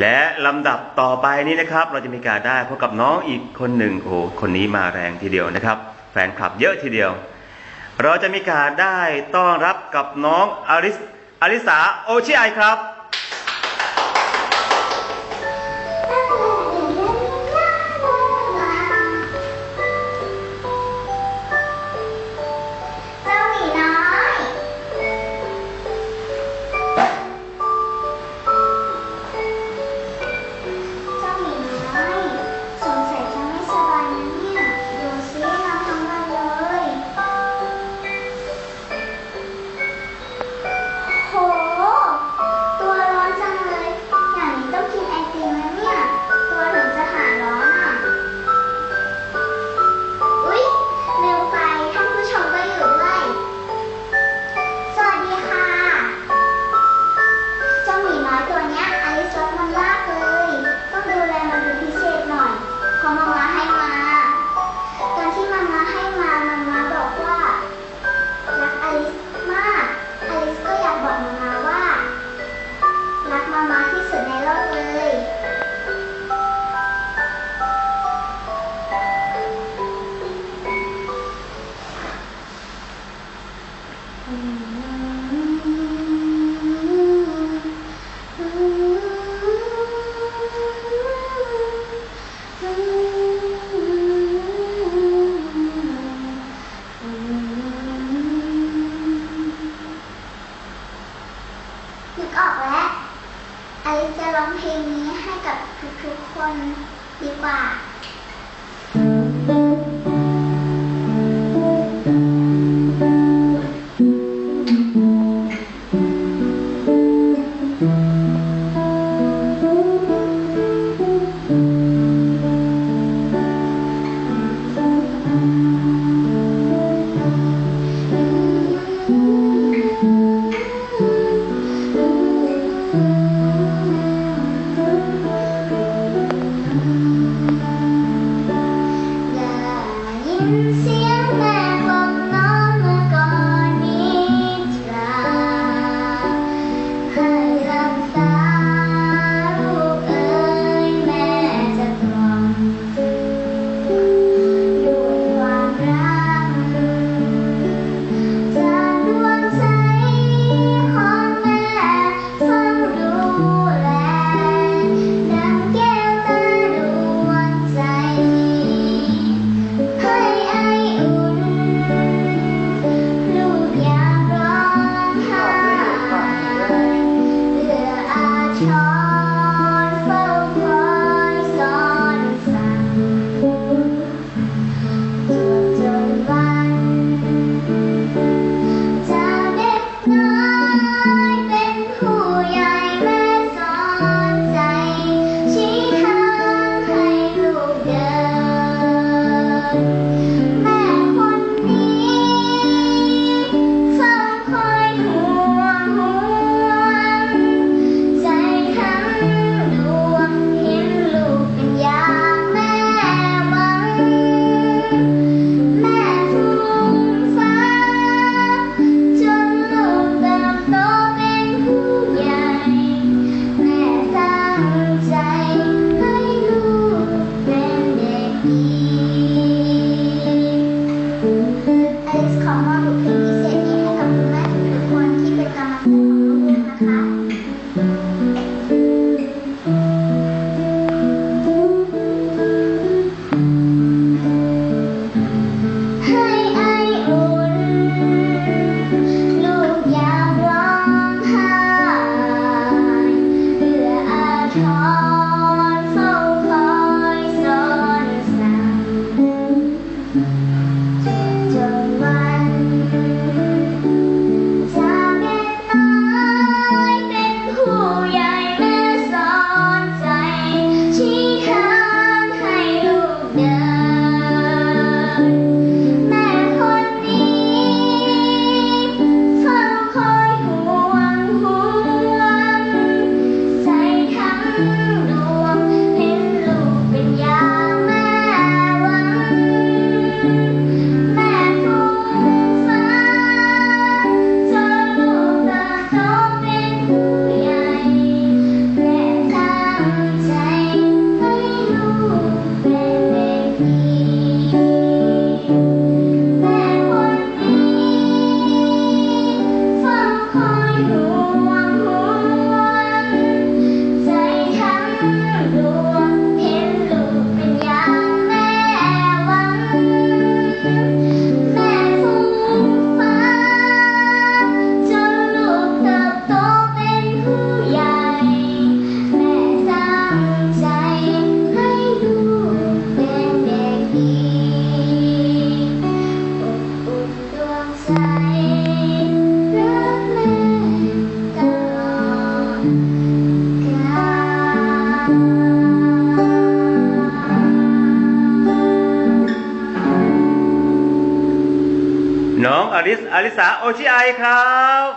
และลำดับต่อไปนี้นะครับ เราจะมีการได้พบกับน้องอีกคนหนึ่งโอ้ คนนี้มาแรงทีเดียวนะครับ แฟนคลับเยอะทีเดียว เราจะมีการได้ต้อนรับกับน้องอลิสอลิสาโอชิไอครับ ร้องเพลงนี้ให้กับทุกๆคนดีกว่า Thank. อลิสอลิสาโอชิไอครับ